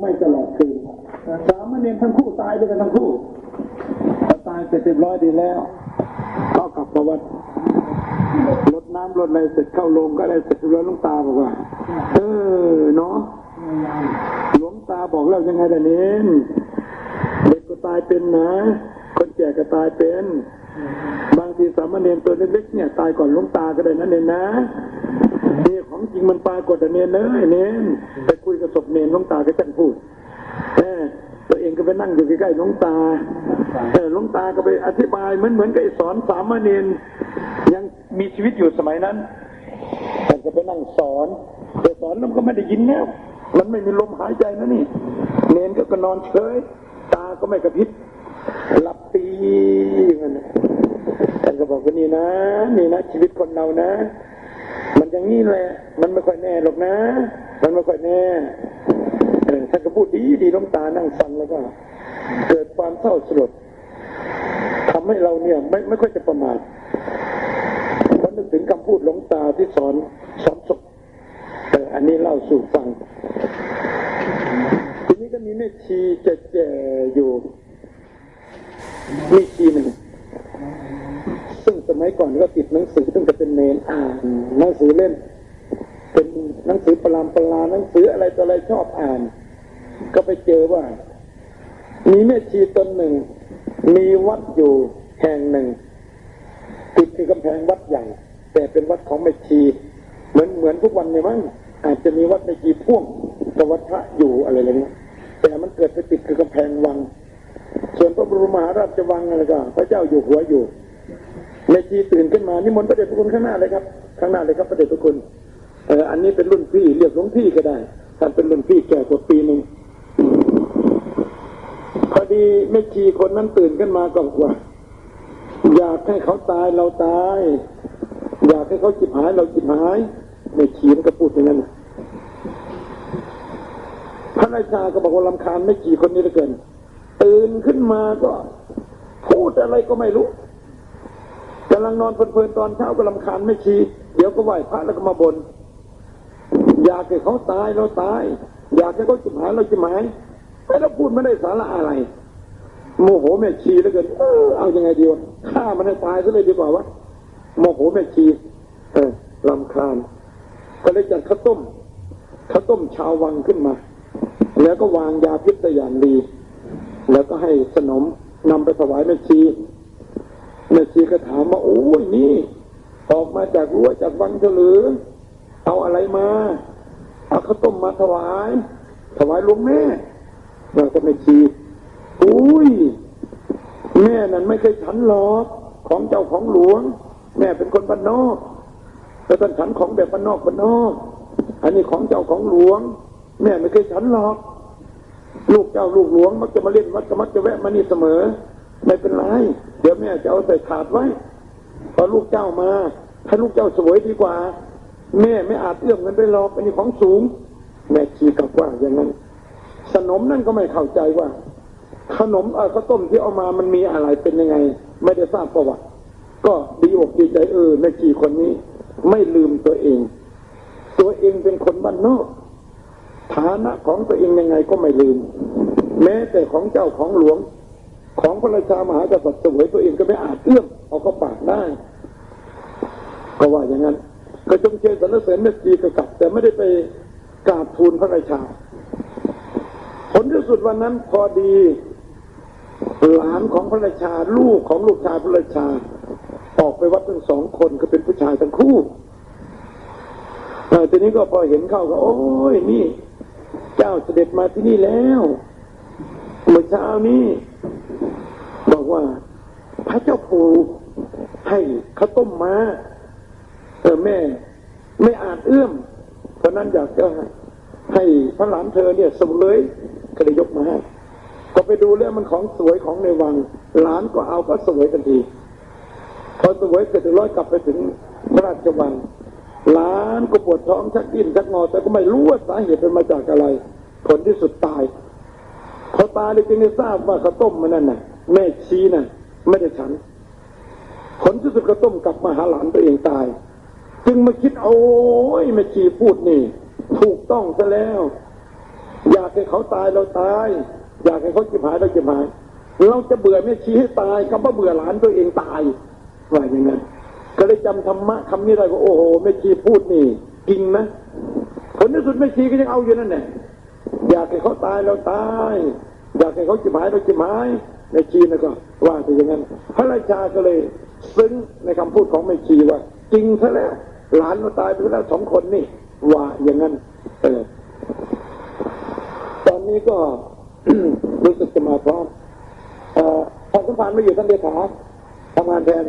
ไม่ตลอดคืนสามเณรทั้งคู่ตายด้วยกันทั้งคู่ตายเสร็จเรียบร้อยดีแล้วก็กลับมาวัดรดน้ำรดอะไรเสร็จเข้าโรงก็ได้เสร็จแล้วลวงตาบอกว่า เออเนาะหลวงตาบอกแล้วยังไงล่ะเน้นเด็กก็ตายเป็นนะ คนแก่ก็ตายเป็น บางทีสามเณรตัวเล็กๆเนี่ย ตายก่อนลวงตาก็ได้นะเนนนะนี่ของจริงมันปรากฏอะเนนเลยเนนไป คุยกับศพเนรนหลวงตาก็จังพูดเออตัวเองก็ไปนั่งอยู่ใกล้ๆหลวงตาเออหลวงตาก็ไปอธิบายเหมือนเหมือนกับสอนสามเณรยังมีชีวิตอยู่สมัยนั้นแต่ก็ไปนั่งสอนแต่สอนแล้วมันก็ไม่ได้ยินแล้วมันไม่มีลมหายใจนะนี่ เนนก็ก็นอนเฉย ตาก็ไม่กระพริบหลับปีมันท่านก็บอกว่านี่นะ นี่นะ ชีวิตคนเรานะ มันอย่างนี้แหละ มันไม่ค่อยแน่หรอกนะ มันไม่ค่อยแน่ท่านก็พูดดีดีหลวงตานั่งฟังแล้วก็ เกิดความเศร้าสลดทำให้เราเนี่ยไม่ไม่ค่อยจะประมาทเพราะนึกถึงคำพูดหลวงตาที่สอนสอนศพเอออันนี้เล่าสู่ฟัง ทีนี้ก็มีแม่ชีแก่อยู่มีชีหนึ่งซึ่งสมัยก่อนก็ติดหนังสือตั้งแต่เป็นเนนอ่านหนังสือเล่ม เป็นหนังสือประลามประลาหนังสืออะไรต่ออะไรชอบอ่าน ก็ไปเจอว่า มีแม่ชีตนหนึ่ง มีวัดอยู่แห่งหนึ่งติดคือกำแพงวัดใหญ่ แต่เป็นวัดของแม่ชีเหมือนเหมือนทุกวันเนี่ยมั้งอาจจะมีวัดแม่ชีพ่วงกับวัดพระอยู่อะไรอะไรเงี้ยแต่มันเกิดไปติดคือกำแพงวัง ส่วนพระบรมมหาราชวังอะไรก็พระเจ้าอยู่หัวอยู่แม่ชีตื่นขึ้นมานิมนต์พระเดชพระคุณข้างหน้าเลยครับ ข้างหน้าเลยครับพระเดชพระคุณ เอออันนี้เป็นรุ่นพี่เรียกหลวงพี่ก็ได้ท่านเป็นรุ่นพี่แก่กว่าปีหนึ่งพอดีแม่ชีคนนั้นตื่นขึ้นมาก่อนว่า อยากให้เขาตายเราตาย อยากให้เขาจิบหายเราจิบหายแม่ชีมันก็พูดอย่างนั้นพระราชาก็บอกว่าลำคาญแม่ชีคนนี้เหลือเกิน ตื่นขึ้นมาก็ พูดอะไรก็ไม่รู้กำลังนอนเพลินๆตอนเช้าก็ลำคาญไม่ชี เดี๋ยวก็ไหวพระแล้วก็มาบน อยากให้เขาตายเราตาย อยากให้เขาจิบหายเราจิบหายไม่แล้วพูดไม่ได้สาระอะไร โมโหแม่ชีแล้วเกินเออเอายังไงดีวะฆ่ามันให้ตายซะเลยดีกว่าวะโมโหแม่ชีเออลำคาญก็เลยจัดข้าวต้มข้าวต้มชาววังขึ้นมา แล้วก็วางยาพิษแต่อย่างดี แล้วก็ให้สนมนำไปถวายแม่ชีแม่ชีก็ถามว่าโอ้ยนี่ ออกมาจากรั้วจากวังเฉลือ เอาอะไรมาเอาข้าวต้มมาถวาย ถวายหลวงแม่เราก็แม่ชีอุ้ยแม่นั้นไม่เคยฉันหรอกของเจ้าของหลวง แม่เป็นคนบ้านนอกแต่ท่านฉันของแบบบ้านนอกบ้านนอก อันนี้ของเจ้าของหลวง แม่ไม่เคยฉันหรอก ลูกเจ้าลูกหลวง มักจะมาเล่นวัดก็มักจะแวะมานี่เสมอ ไม่เป็นไรเดี๋ยวแม่จะเอาใส่ถาดไว้พอลูกเจ้ามาให้ลูกเจ้าสวยดีกว่า แม่ไม่อาจเอื้อมเงินไปหรอกอันนี้ของสูง แม่ชีกับว่าอย่างนั้น สนมนั่นก็ไม่เข้าใจว่า ขนมเออข้าวต้มที่เอามามันมีอะไรเป็นยังไง ไม่ได้ทราบประวัติ ก็ดีอกดีใจเออแม่ชีคนนี้ ไม่ลืมตัวเอง ตัวเองเป็นคนบ้านนอก ฐานะของตัวเองยังไงก็ไม่ลืม แม้แต่ของเจ้าของหลวง ของพระราชามหากษัตริย์สวยตัวเองก็ไม่อาจเอื้อมเอาเข้าปากได้ ก็ว่าอย่างนั้น ก็จงเชยสรรเสริญเมตตีกลับ แต่ไม่ได้ไปกราบทูลพระราชา ผลที่สุดวันนั้นพอดีหลานของพระราชาลูกของลูกชายพระราชา ออกไปวัดทั้งสองคนก็เป็นผู้ชายทั้งคู่เออทีนี้ก็พอเห็นเข้าก็โอ้ยนี่ เจ้าเสด็จมาที่นี่แล้วเมื่อเช้านี้บอกว่าพระเจ้าปู่ให้ข้าต้มมา เออแม่ ไม่อาจเอื้อมเพราะนั้นอยากจะให้พระหลานเธอเนี่ยสมเลยก็เลยยกมาให้ก็ไปดูแล้วมันของสวยของในวังหลานก็เอาก็สวยทันทีพอสวยเสร็จร้อยกลับไปถึงพระราชวังหลานก็ปวดท้องชักดิ้นชักงอ แต่ก็ไม่รู้ว่าสาเหตุเป็นมาจากอะไร ผลที่สุดตายพอตายเลยจึงได้ทราบว่าข้าวต้มมันนั่นน่ะ แม่ชี้น่ะ ไม่ได้ฉัน ผลที่สุดข้าวต้มกลับมาหาหลานตัวเองตาย จึงมาคิดโอ้ยแม่ชีพูดนี่ ถูกต้องซะแล้ว อยากให้เขาตายเราตาย อยากให้เขาจิบหายเราจิบหาย เราจะเบื่อแม่ชีให้ตายคำว่าเบื่อหลานตัวเองตายว่าอย่างนั้นก็เลยจำธรรมะคำนี้ได้ว่าโอ้โหแม่ชีพูดนี่จริงนะผลที่สุดแม่ชีก็ยังเอาอยู่นั่นแหละอยากให้เขาตายเราตาย อยากให้เขาจิบหายเราจิบหายแม่ชีนะก็ว่าไปอย่างนั้น พระราชาก็เลยซึ้งในคำพูดของแม่ชีว่า จริงซะแล้ว หลานเราตายไปแล้วสองคนนี่ว่าอย่างนั้นเออตอนนี้ก็รู้สึกจะมาพร้อมเอ่อท่านสมภารไม่อยู่ท่านเลขาทำงานแทน